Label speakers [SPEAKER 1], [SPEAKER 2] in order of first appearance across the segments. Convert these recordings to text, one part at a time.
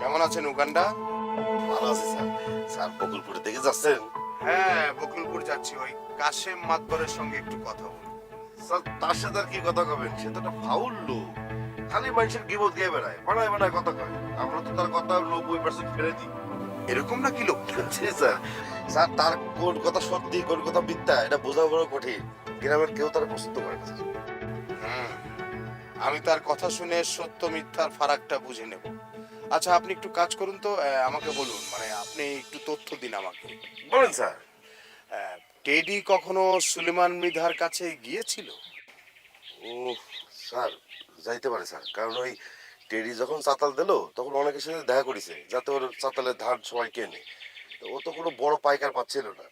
[SPEAKER 1] কেমন আছেন উগান্ডা?
[SPEAKER 2] ভালো আছে স্যার। স্যার বকুলপুরে যাচ্ছেন?
[SPEAKER 1] হ্যাঁ বকুলপুর যাচ্ছি। ওই কাশেম মাতবরের সঙ্গে একটু কথা বলব
[SPEAKER 2] স্যার তার সাথে আর কি কথা কবেন? সে তো একটা ফাউল লোক। খালি মানুষের গিবত দিয়ে বেড়ায় বানায় বানায় কথা কয়। আমরা তো তার কথা নব্বই পার্সেন্ট ফেলে দিই।
[SPEAKER 1] এরকম নাকি লোক?
[SPEAKER 2] স্যার। স্যার তার কোন কথা সত্যি কোন কথা মিথ্যা এটা বোঝা বড় কঠিন। গ্রামের কেউ তার পছন্দ করে না
[SPEAKER 1] আমি তার কথা শুনে সত্য মিথ্যার ফারাকটা বুঝে নেব। আচ্ছা আপনি একটু কাজ করুন তো আমাকে বলুন মানে আপনি একটু তথ্য দিন আমাকে।
[SPEAKER 2] বলেন স্যার।
[SPEAKER 1] টেডি কখনো সুলেমান মৃধার কাছে গিয়েছিল?
[SPEAKER 2] ও স্যার যাইতে পারে স্যার। কারণ ওই টেডি যখন চাতাল দিল তখন অনেকের সাথে দেখা করেছে যাতে ওর চাতালের ধান সবাই কেনে। তো ও তো কোনো বড় পাইকার পাচ্ছিল না।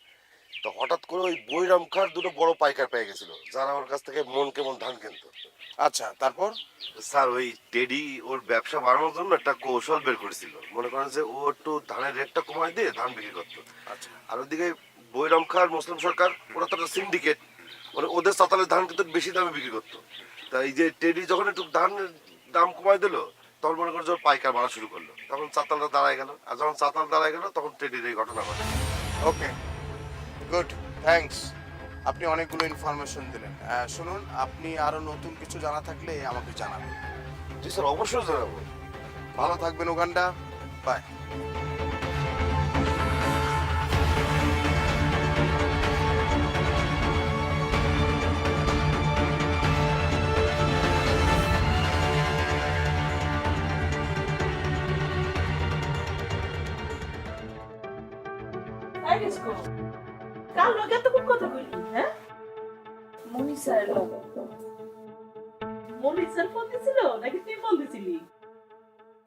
[SPEAKER 2] তো হঠাৎ করে ওই বৈরাম খার দুটো বড় পাইকার পেয়ে গেছিল যারা ওর কাছ থেকে মন কেমন ধান কিনতো।
[SPEAKER 1] আচ্ছা তারপর?
[SPEAKER 2] স্যার ওই টেডি ওর ব্যবসা বাড়ানোর জন্য একটা কৌশল বের করেছিল। মনে করেন যে ও একটু ধানের রেটটা কমায় দিয়ে ধান বিক্রি করতো।
[SPEAKER 1] আচ্ছা।
[SPEAKER 2] আর ওদিকে বৈরাম খার মুসলিম সরকার ওরা তো একটা সিন্ডিকেট মানে ওদের চাতালের ধান কিন্তু বেশি দামে বিক্রি করতো। তা এই যে টেডি যখন একটু ধানের দাম কমায় দিল তখন মনে করছে ওর পাইকার বাড়া শুরু করল। তখন চাতালটা দাঁড়ায় গেল। আর যখন চাতাল দাঁড়ায় গেল তখন টেডির এই ঘটনা ঘটে
[SPEAKER 1] ওকে গুড থ্যাঙ্কস আপনি অনেকগুলো ইনফরমেশন দিলেন। শুনুন আপনি আরও নতুন কিছু জানা থাকলে আমাকে জানাবেন।
[SPEAKER 2] জি স্যার অবশ্যই জানাব।
[SPEAKER 1] ভালো থাকবেন ওখানটা বাই
[SPEAKER 3] তাই ডিসকো কাল লগে এতক্ষণ কথা কইলি হ্যাঁ?
[SPEAKER 4] মনি স্যারের লোক
[SPEAKER 3] মনি স্যার ফোন দিছিল নাকি তুই ফোন দিছিলি?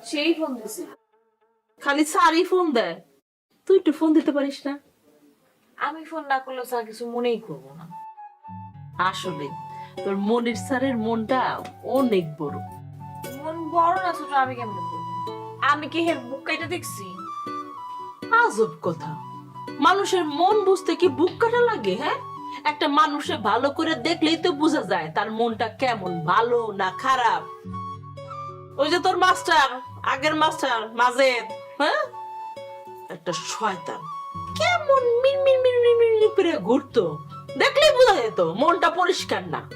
[SPEAKER 4] সেই ফোন দিছিল
[SPEAKER 3] খালি স্যারই ফোন দেয়। তুই একটু ফোন দিতে পারিস না।
[SPEAKER 4] আমি ফোন না করলে স্যার কিছু মনেই করব না।
[SPEAKER 3] আসলে তোর মনির স্যারের মনটা অনেক বড়।
[SPEAKER 4] মন বড় না ছোট আমি কেমনে করব? আমি কি হের বুক কাইটা দেখছি?
[SPEAKER 3] আজব কথা। মানুষের মন বুঝতে কি বুক কাটা লাগে হ্যাঁ? একটা মানুষে ভালো করে দেখলেই তো বোঝা যায় তার মনটা কেমন, ভালো না খারাপ। ওই যে তোর মাস্টার, আগের মাস্টার, মাজেদ হ্যাঁ? একটা শয়তান। কেমন মিনমিন মিনমিন মিনমিন করে ঘুরতো। দেখলেই বোঝা যেত, মনটা পরিষ্কার না।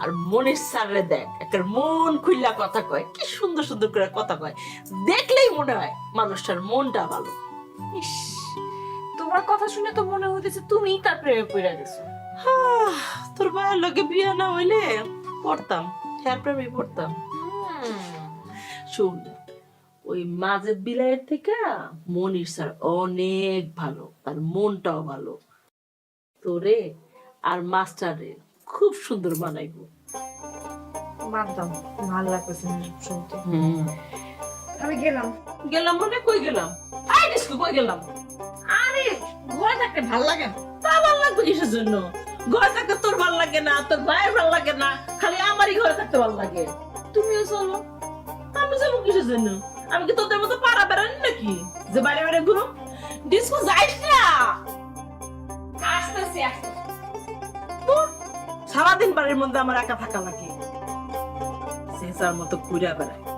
[SPEAKER 3] আর মনের সারে দেখ, একটা মন খুইলা কথা কয়, কি সুন্দর সুন্দর করে কথা কয়। দেখলেই মনে হয় মানুষটার মনটা ভালো।
[SPEAKER 4] ইস। তোমার কথা শুনে তো মনে হইতেছে তুমিই তার প্রেমে পড়ে গেছো।
[SPEAKER 3] তোর ভাইয়ের লোকে বিয়ে না হইলে পড়তাম হ্যার প্রেমে পড়তাম। শুন ওই মাঝের বিলাইয়ের থেকে মনির স্যার অনেক ভালো তার মনটাও ভালো। তোরে আর মাস্টারে খুব সুন্দর বানাইবো।
[SPEAKER 4] মানতাম ভালো লাগতেছে শুনতে
[SPEAKER 3] হুম।
[SPEAKER 4] আমি গেলাম।
[SPEAKER 3] গেলাম মানে কই গেলাম? আই কই গেলাম?
[SPEAKER 4] আরে, ঘরে থাকতে ভালো লাগে?
[SPEAKER 3] তা ভালো লাগবে কিসের জন্য? ঘরে থাকতে তোর ভালো লাগে না, তোর ভাইয়ের ভালো লাগে না, খালি আমারই ঘরে থাকতে ভালো লাগে। তুমিও চলো। আমি কিসের জন্য? আমি কি তোদের মতো পাড়া বেড়ানি নাকি? যে বাইরে বাইরে ঘুরো ডিস্কো যাইস না?
[SPEAKER 4] আসতেছি
[SPEAKER 3] সারাদিন বাড়ির মধ্যে আমার একা থাকা লাগে। সেসার মতো ঘুরে বেড়ায়।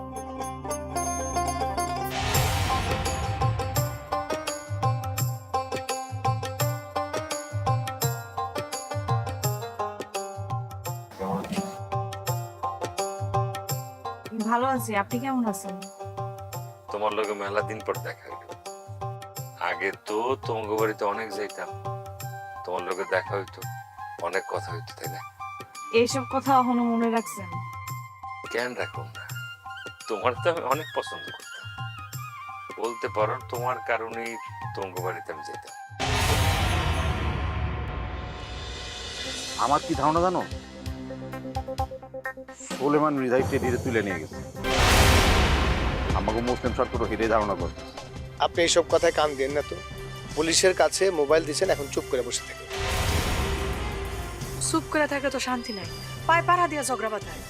[SPEAKER 4] ভালো আছি আপনি কেমন আছেন?
[SPEAKER 5] তোমার লগে মেলা দিন পর দেখা হইল। আগে তো তোমাকে বাড়িতে অনেক যাইতাম তোমার লগে দেখা হইতো অনেক কথা হইতো তাই না?
[SPEAKER 4] এইসব কথা এখনও মনে রাখছেন?
[SPEAKER 5] কেন রাখুন না? তোমার তো আমি অনেক পছন্দ করতাম। বলতে পারো তোমার কারণেই তোমাকে বাড়িতে আমি যেতাম
[SPEAKER 6] আমার কি ধারণা জানো? সুলেমান হৃদয় ধীরে তুলে নিয়ে গেছে। আমাকে মুসলিম সরকারও হেরে ধারণা করছে।
[SPEAKER 7] আপনি এইসব কথায় কান দেন না তো? পুলিশের কাছে মোবাইল দিয়েছেন এখন চুপ করে বসে থাকে
[SPEAKER 8] চুপ করে থাকলে তো শান্তি নাই। পায়ে পাড়া দিয়া ঝগড়া বাধায়।